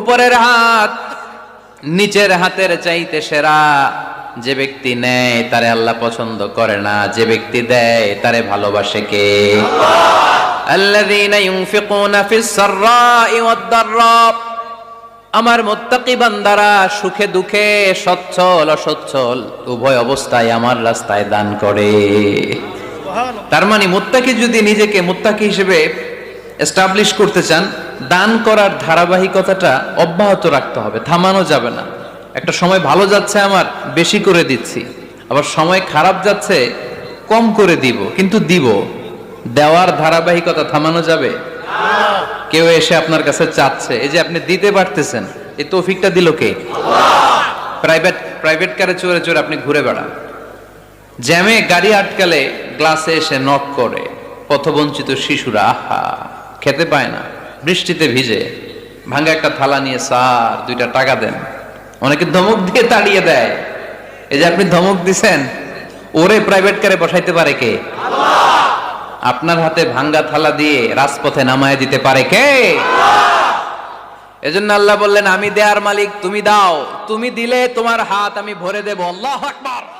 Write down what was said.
উপরের হাত নিচের হাতের চাইতে সেরা যে ব্যক্তি নেয় তারে আল্লাহ পছন্দ করে না। যে ব্যক্তি দেয় তারে ভালোবাসে কে? আল্লাযীনা ইউনফিকুনা ফিস সাররাই আমার মোত্তাকি বান্দারা সুখে দুঃখে সচ্ছল অসচ্ছল উভয় অবস্থায় আমার রাস্তায় দান করে। তার মানে মুত্তাকি যদি নিজেকে মুত্তাকি হিসেবে এস্টাবলিশ করতে চান দান করার ধারাবাহিকতাটা অব্যাহত রাখতে হবে, থামানো যাবে না। একটা সময় ভালো যাচ্ছে আমার, বেশি করে দিচ্ছি। আবার সময় খারাপ যাচ্ছে, কম করে দিব, কিন্তু দিব। দেওয়ার ধারাবাহিকতা থামানো যাবে? কেউ এসে আপনার কাছে চাচ্ছে, এই যে আপনি দিতে পারতেছেন, এই তৌফিকটা দিল কে? প্রাইভেট প্রাইভেট কারে চড়ে চড়ে আপনি ঘুরে বেড়ান। জ্যামে গাড়ি আটকালে গ্লাসে এসে নক করে। পথবঞ্চিত শিশুরা, আহা, খেতে পায় না। বৃষ্টিতে ভিজে ভাঙ্গা একটা থালা নিয়ে, স্যার, দুইটা টাকা দেন। অনেকে ধমক দিয়ে তাড়িয়ে দেয়। এই যে আপনি ধমক দিছেন, ওরে প্রাইভেট কারে বসাইতে পারে কে? আপনার হাতে ভাঙ্গা থালা দিয়ে রাজপথে নামায় দিতে পারে কে? এজন্য আল্লাহ বললেন, আমি দেয়ার মালিক, তুমি দাও। তুমি দিলে তোমার হাত আমি ভরে দেব। আল্লাহ আকবার।